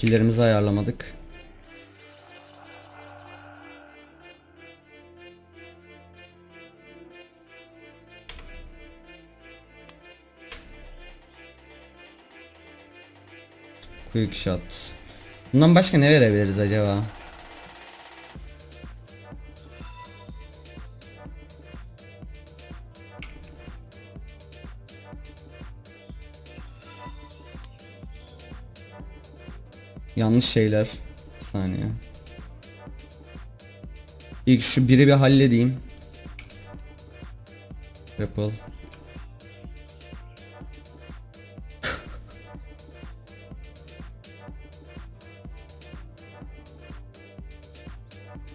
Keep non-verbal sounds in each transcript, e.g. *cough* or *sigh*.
Skill'lerimizi ayarlamadık. Quick shot. Bundan başka ne verebiliriz acaba? Yanlış şeyler. Bir saniye. İlk şu biri bir halledeyim. Apple. *laughs*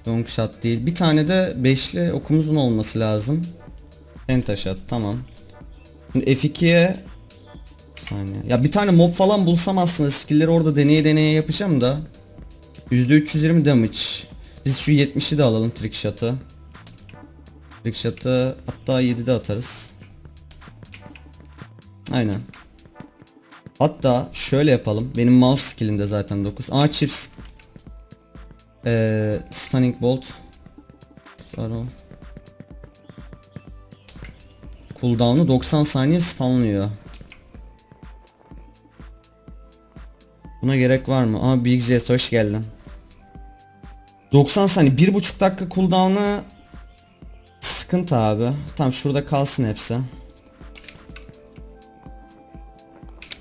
Long shot değil. Bir tane de beşli okumuzun olması lazım. Pentaşat tamam. Şimdi F2'ye bir saniye. Ya bir tane mob falan bulsam aslında skill'leri orada deneye deneye yapacağım da. %320 damage. Biz şu 70'i de alalım trick shot'ı. Trick shot'ı hatta 7'de atarız. Aynen. Hatta şöyle yapalım. Benim mouse skill'imde zaten 9. Aa chips. Ee, stunning bolt. Sonra Cooldown'u 90 saniye stunlıyor. Buna gerek var mı? Aa Big Jet hoş geldin. 90 saniye 1.5 dakika cooldown'ı sıkıntı abi. Tamam şurada kalsın hepsi.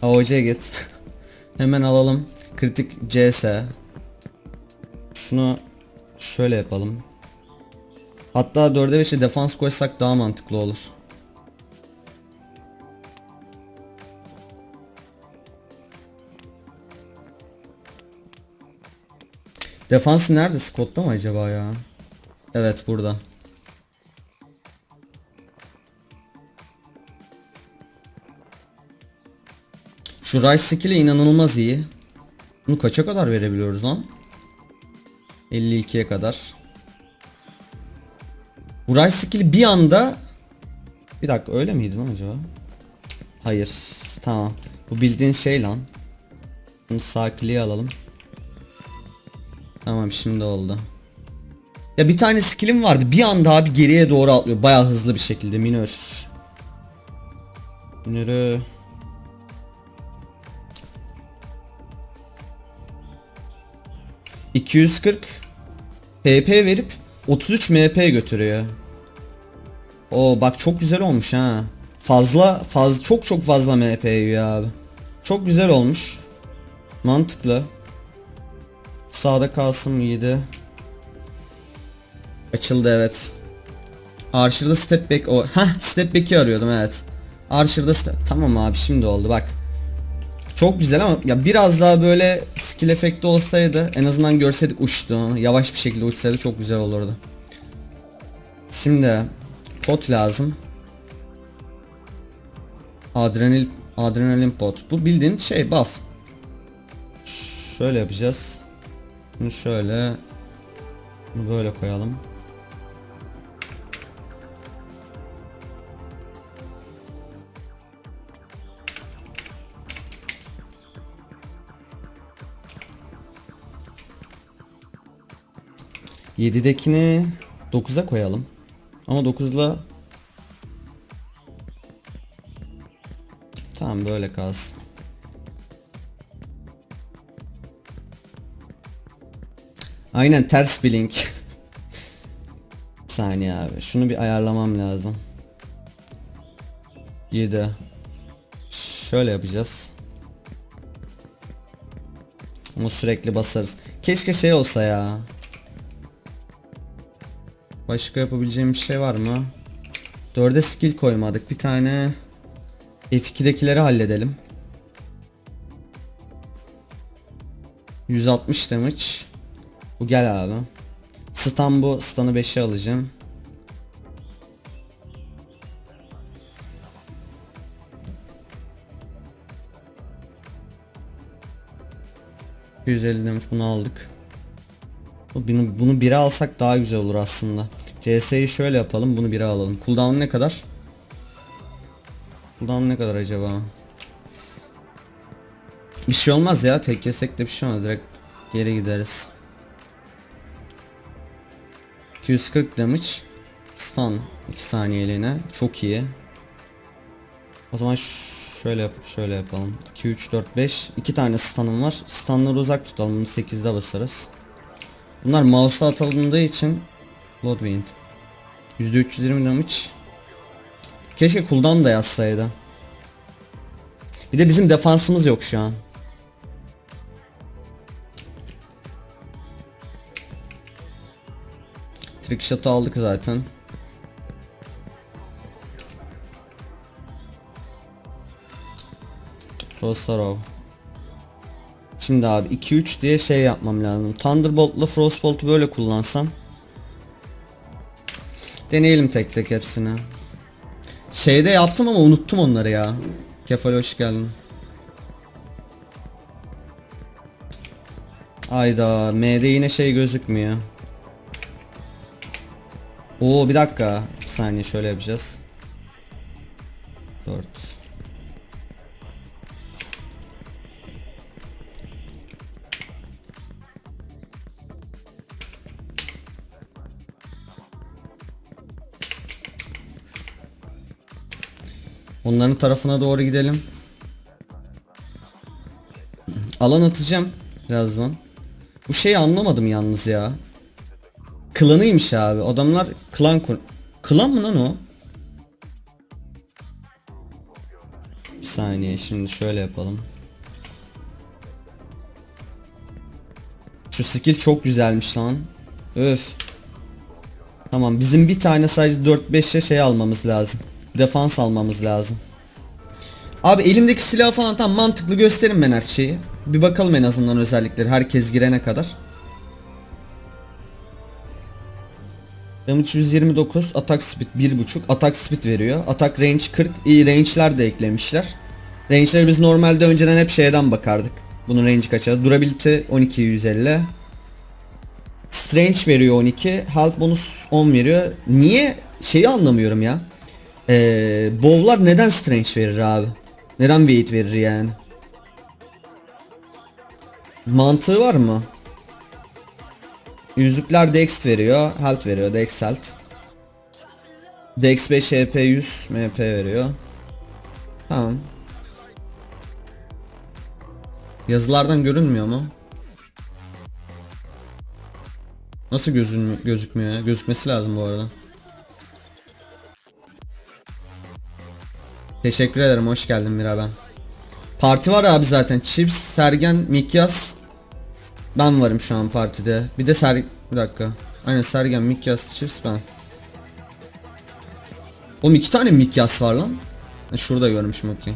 AOC git. *laughs* Hemen alalım. Kritik CS. Şunu şöyle yapalım. Hatta 4'e 5'e defans koysak daha mantıklı olur. Defansı nerede? Scott'ta mı acaba ya? Evet burada. Şu Rice skill'i inanılmaz iyi. Bunu kaça kadar verebiliyoruz lan? 52'ye kadar. Bu Rice skill'i bir anda Bir dakika öyle miydi lan acaba? Hayır. Tamam. Bu bildiğin şey lan. Bunu sakiliye alalım. Tamam şimdi oldu. Ya bir tane skill'im vardı. Bir anda abi geriye doğru atlıyor. Baya hızlı bir şekilde. Minör. Minörü. ...240... ...PP verip... ...33 MP götürüyor. O bak çok güzel olmuş ha. Fazla fazla çok çok fazla MP yiyor abi. Çok güzel olmuş. Mantıklı. Sağda kalsın mı 7? Açıldı evet. Archer'da step back o. Heh step back'i arıyordum evet. Archer'da step. Tamam abi şimdi oldu bak. Çok güzel ama ya biraz daha böyle skill efekti olsaydı en azından görseydik uçtu. Yavaş bir şekilde uçsaydı çok güzel olurdu. Şimdi pot lazım. Adrenalin adrenalin pot. Bu bildiğin şey buff. Şöyle yapacağız. Bunu şöyle bunu böyle koyalım. Yedidekini 9'a koyalım. Ama 9'la Tamam böyle kalsın. Aynen ters bir link. Saniye abi. Şunu bir ayarlamam lazım. 7. Şöyle yapacağız. Ama sürekli basarız. Keşke şey olsa ya. Başka yapabileceğim bir şey var mı? 4'e skill koymadık. Bir tane F2'dekileri halledelim. 160 damage. Bu gel abi. Stun bu. Stun'ı 5'e alacağım. ...250 demiş bunu aldık. Bunu, bunu 1'e alsak daha güzel olur aslında. CS'yi şöyle yapalım bunu 1'e alalım. Cooldown ne kadar? Cooldown ne kadar acaba? Bir şey olmaz ya tek yesek de bir şey olmaz direkt geri gideriz. 240 damage stun 2 saniyeliğine çok iyi. O zaman şöyle yapıp şöyle yapalım. 2 3 4 5 2 tane stun'ım var. Stun'ları uzak tutalım. Bunu 8'de basarız. Bunlar mouse'a atıldığı için Bloodwind. %320 damage. Keşke cooldown da yazsaydı. Bir de bizim defansımız yok şu an. Trick shot'ı aldık zaten. Frostarov. Şimdi abi 2-3 diye şey yapmam lazım. Thunderbolt'la Frostbolt'u böyle kullansam. Deneyelim tek tek hepsini. Şeyde yaptım ama unuttum onları ya. Kefal hoş geldin. Ayda M'de yine şey gözükmüyor. Oo bir dakika. Bir saniye şöyle yapacağız. 4 Onların tarafına doğru gidelim. Alan atacağım birazdan. Bu şeyi anlamadım yalnız ya. Klanıymış abi. Adamlar klan kur... Klan mı lan o? Bir saniye şimdi şöyle yapalım. Şu skill çok güzelmiş lan. Öf. Tamam bizim bir tane sadece 4-5'e şey almamız lazım. Defans almamız lazım. Abi elimdeki silah falan tam mantıklı gösterin ben her şeyi. Bir bakalım en azından özellikleri herkes girene kadar. Damage 129, atak speed 1.5, atak speed veriyor. Atak range 40, iyi range'ler de eklemişler. Range'leri biz normalde önceden hep şeyden bakardık. Bunun range kaça? Durability 12 150. Strange veriyor 12, health bonus 10 veriyor. Niye? Şeyi anlamıyorum ya. Ee, bow'lar neden strange verir abi? Neden weight verir yani? Mantığı var mı? Yüzükler Dex veriyor, health veriyor, Dex health. Dex 5 HP 100 MP veriyor. Tamam. Yazılardan görünmüyor mu? Nasıl gözün gözükmüyor ya? Gözükmesi lazım bu arada. Teşekkür ederim hoş geldin Mira ben. Parti var abi zaten. Chips, Sergen, Mikyas. Ben varım şu an partide. Bir de Ser... Bir dakika. Aynen Sergen, Mikyas, Chips ben. Oğlum iki tane Mikyas var lan. Şurada görmüşüm okey.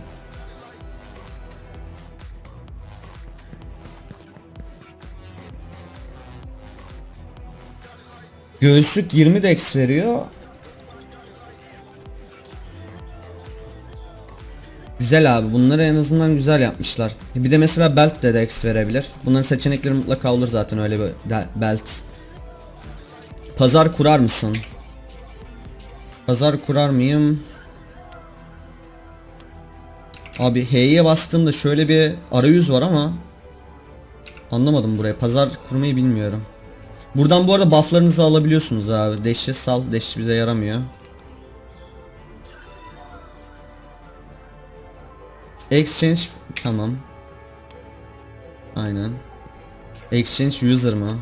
Göğüslük 20 dex veriyor. Güzel abi bunları en azından güzel yapmışlar. Bir de mesela belt de dex verebilir. Bunların seçenekleri mutlaka olur zaten öyle bir belt. Pazar kurar mısın? Pazar kurar mıyım? Abi H'ye bastığımda şöyle bir arayüz var ama Anlamadım buraya. Pazar kurmayı bilmiyorum. Buradan bu arada bufflarınızı alabiliyorsunuz abi. Deşi sal. Deşi bize yaramıyor. Exchange tamam. Aynen. Exchange user mı?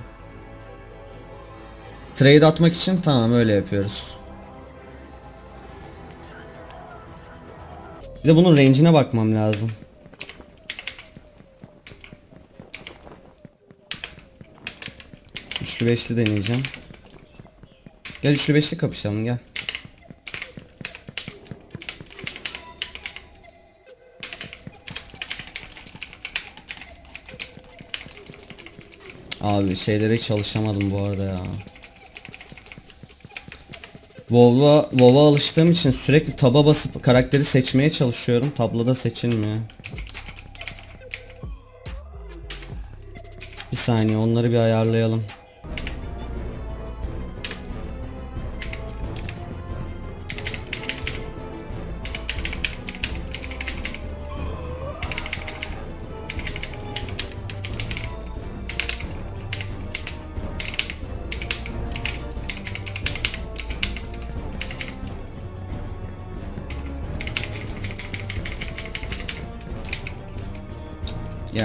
Trade atmak için tamam öyle yapıyoruz. Bir de bunun range'ine bakmam lazım. Üçlü beşli deneyeceğim. Gel üçlü beşli kapışalım gel. Abi şeylere çalışamadım bu arada ya. WoW'a WoW'a alıştığım için sürekli taba basıp karakteri seçmeye çalışıyorum. Tabloda seçilmiyor. Bir saniye onları bir ayarlayalım.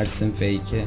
Yersin F2.